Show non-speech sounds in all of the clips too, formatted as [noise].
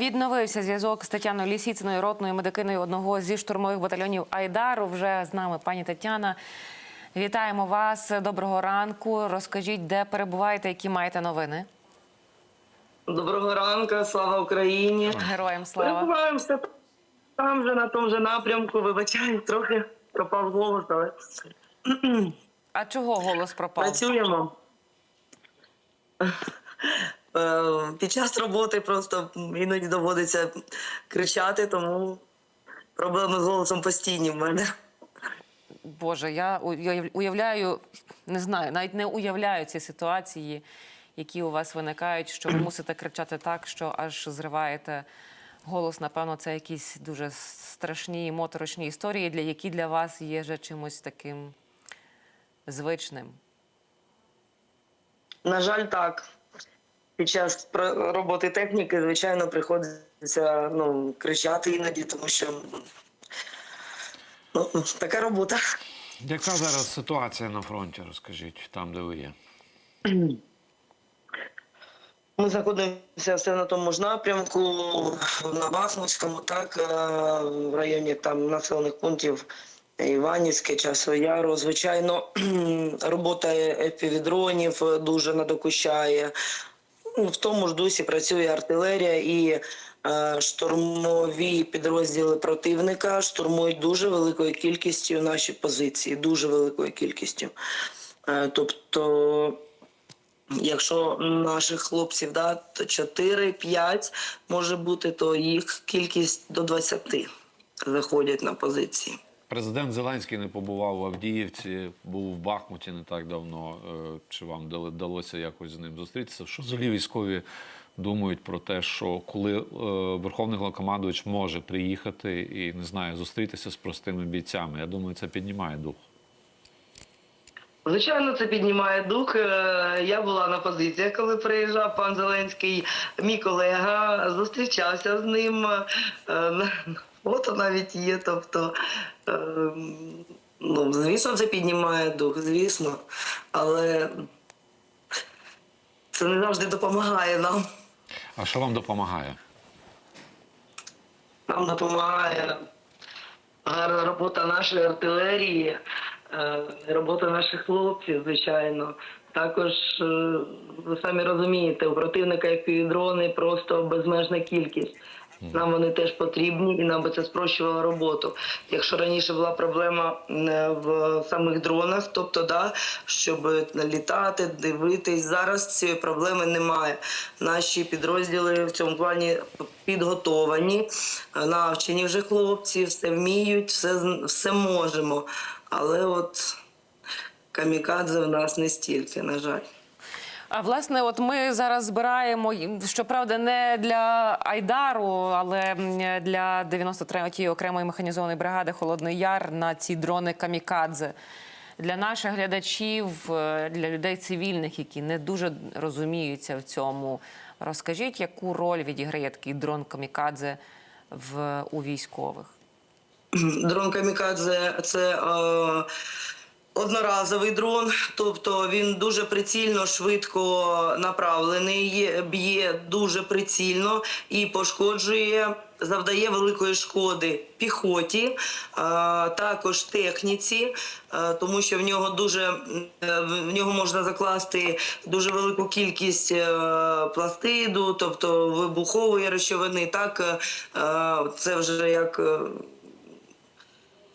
Відновився зв'язок з Тетяною Лісіциною, ротною медикиною одного зі штурмових батальйонів Айдару. Вже з нами пані Тетяна. Вітаємо вас. Доброго ранку. Розкажіть, де перебуваєте, які маєте новини? Доброго ранку, слава Україні. Героям слава. Перебуваємося там же на тому же напрямку. Вибачаю, трохи пропав голос, але А чого голос пропав? працюємо. Е, Під час роботи просто іноді доводиться кричати, тому проблеми з голосом постійні в мене. Боже, я уявляю, не знаю, навіть не уявляю ці ситуації, які у вас виникають, що ви мусите кричати так, що аж зриваєте голос. Напевно, це якісь дуже страшні моторошні історії, для які для вас є вже чимось таким звичним. На жаль, так. Під час роботи техніки, звичайно, приходиться ну, кричати іноді, тому що ну, така робота. Яка зараз ситуація на фронті? Розкажіть, там, де ви є? Ми знаходимося все на тому ж напрямку, на Бахмутському, так, е, в районі там населених пунктів Іванівське, Часове Яру. Звичайно, [clears throat] робота епівідронів дуже надокучає. Ну, В тому ж дусі працює артилерія і е, штурмові підрозділи противника штурмують дуже великою кількістю наші позиції, дуже великою кількістю. Е, тобто Якщо наших хлопців да, то 4-5 може бути, то їх кількість до 20 заходять на позиції. Президент Зеленський не побував в Авдіївці, був в Бахмуті не так давно. Е, Чи вам вдалося якось з ним зустрітися? Що взагалі військові думають про те, що коли е, Верховний Головнокомандувач може приїхати і не знаю, зустрітися з простими бійцями? Я думаю, це піднімає дух. Звичайно, це піднімає дух. Е, Я була на позиціях, коли приїжджав пан Зеленський. Мій колега зустрічався з ним. Е, Фото навіть є. Тобто, е, ну, звісно, це піднімає дух, звісно. Але це не завжди допомагає нам. А що вам допомагає? Нам допомагає гарна робота нашої артилерії, робота наших хлопців, звичайно. Також е, ви самі розумієте, у противника як дрони просто безмежна кількість. Нам вони теж потрібні, і нам би це спрощувало роботу. Якщо раніше була проблема е, в самих дронах, тобто да, щоб літати, дивитись, зараз цієї проблеми немає. Наші підрозділи в цьому плані підготовані, е, навчені вже хлопці, все вміють, все, все можемо. Але от камікадзе в нас не стільки, на жаль. А власне, от ми зараз збираємо, щоправда, не для Айдару, але для 93-ї окремої механізованої бригади Холодний Яр на ці дрони Камікадзе. Для наших глядачів, е, для людей цивільних, які не дуже розуміються в цьому, розкажіть, яку роль відіграє такий дрон Камікадзе в у військових? Дрон Камікадзе це е, одноразовий дрон, тобто він дуже прицільно, швидко направлений, б'є дуже прицільно і пошкоджує. Завдає великої шкоди піхоті, е, також техніці, е, тому що в нього дуже е, в нього можна закласти дуже велику кількість е, пластиду, тобто вибухової речовини. Так е, е, це вже як.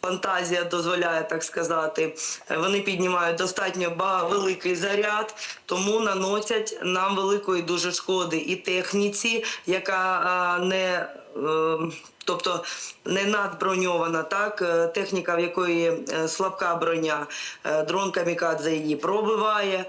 Фантазія дозволяє так сказати. Вони піднімають достатньо великий заряд, тому наносять нам великої дуже шкоди і техніці, яка не. е, Тобто не надброньована, так е, техніка, в якої е, слабка броня, е, дрон камікадзе її пробиває,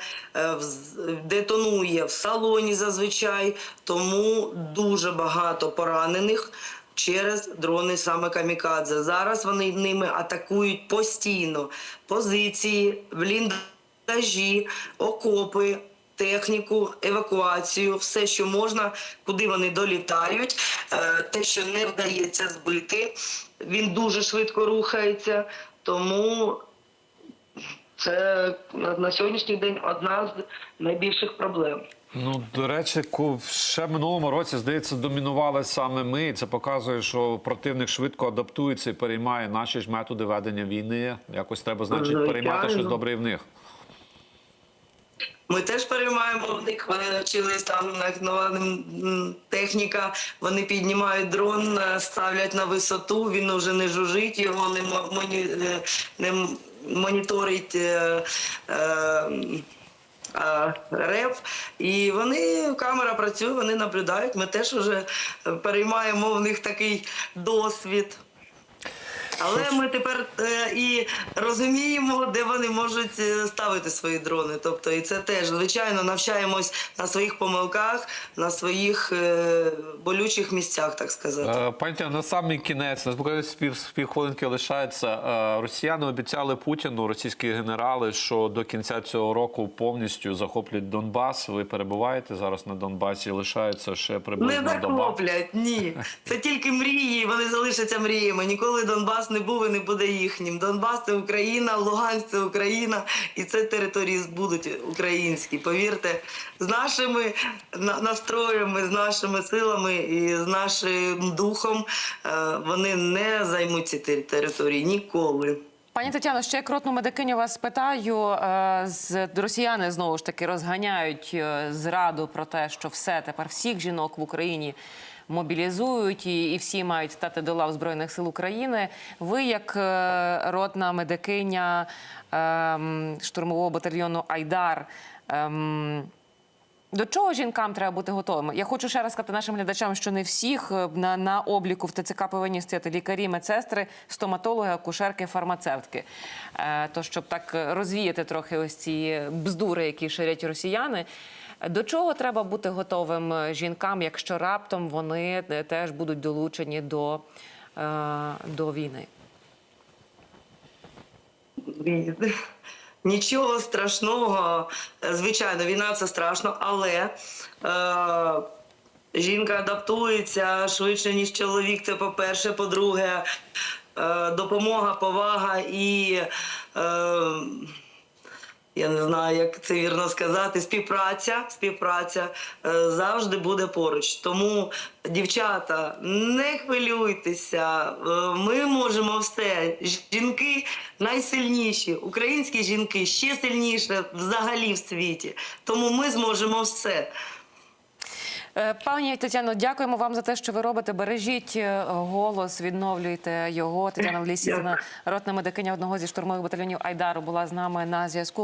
детонує в салоні зазвичай, тому дуже багато поранених через дрони саме камікадзе. Зараз вони ними атакують постійно позиції, бліндажі, окопи. Техніку, евакуацію, все, що можна, куди вони долітають, Е, те, що не вдається збити, він дуже швидко рухається, тому це на на сьогоднішній день одна з найбільших проблем. Ну, до речі, ще в минулому році, здається, домінували саме ми. Це показує, що противник швидко адаптується і переймає наші ж методи ведення війни. Якось треба, значить, Звичайно. переймати щось добре і в них. Ми теж переймаємо в них. Вони навчились там нова техніка. Вони піднімають дрон, е, ставлять на висоту. Він вже не жужить, його не не м- моніторить. е, е, реп, і вони камера працює, вони наблюдають. Ми теж вже переймаємо в них такий досвід. Але ми тепер е, і розуміємо, де вони можуть е, ставити свої дрони. Тобто, і це теж звичайно навчаємось на своїх помилках, на своїх е, болючих місцях, так сказати. Е, Пані на самий кінець, нас буквально пів, півхвилинки лишається. Е, Росіяни обіцяли Путіну, російські генерали, що до кінця цього року повністю захоплять Донбас. Ви перебуваєте зараз на Донбасі, лишається ще Не приблизно доба. захоплять, ні. Це тільки мрії, вони залишаться мріями. Ніколи Донбас не був і не буде їхнім. Донбас це Україна, Луганськ це Україна, і це території будуть українські. Повірте, з нашими настроями, з нашими силами і з нашим духом е, вони не займуть ці території ніколи. Пані Тетяно, ще як ротну медикиню вас питаю. е, З росіяни знову ж таки розганяють е, зраду про те, що все тепер всіх жінок в Україні мобілізують і, і всі мають стати до лав збройних сил України. Ви, як е, ротна медикиня ем, штурмового батальйону Айдар. ем, до чого жінкам треба бути готовими? Я хочу ще раз сказати нашим глядачам, що не всіх е, на, на обліку в ТЦК повинні стояти лікарі, медсестри, стоматологи, акушерки, фармацевтки. Е, то щоб так е, розвіяти трохи ось ці бздури, які ширять росіяни. До чого треба бути готовим е, жінкам, якщо раптом вони е, теж будуть долучені до, е, до війни? Нічого страшного. Звичайно, війна це страшно, але е, жінка адаптується швидше, ніж чоловік. Це по-перше. По-друге, е, допомога, повага і. Е, я не знаю, як це вірно сказати. Співпраця, співпраця е, завжди буде поруч. Тому, дівчата, не хвилюйтеся. е, Ми можемо все. Жінки найсильніші, українські жінки ще сильніше взагалі в світі. Тому ми зможемо все. Е, Пані Тетяно, дякуємо вам за те, що ви робите. Бережіть голос, відновлюйте його. Тетяна Влісіцина, ротна медикиня одного зі штурмових батальйонів Айдару, була з нами на зв'язку.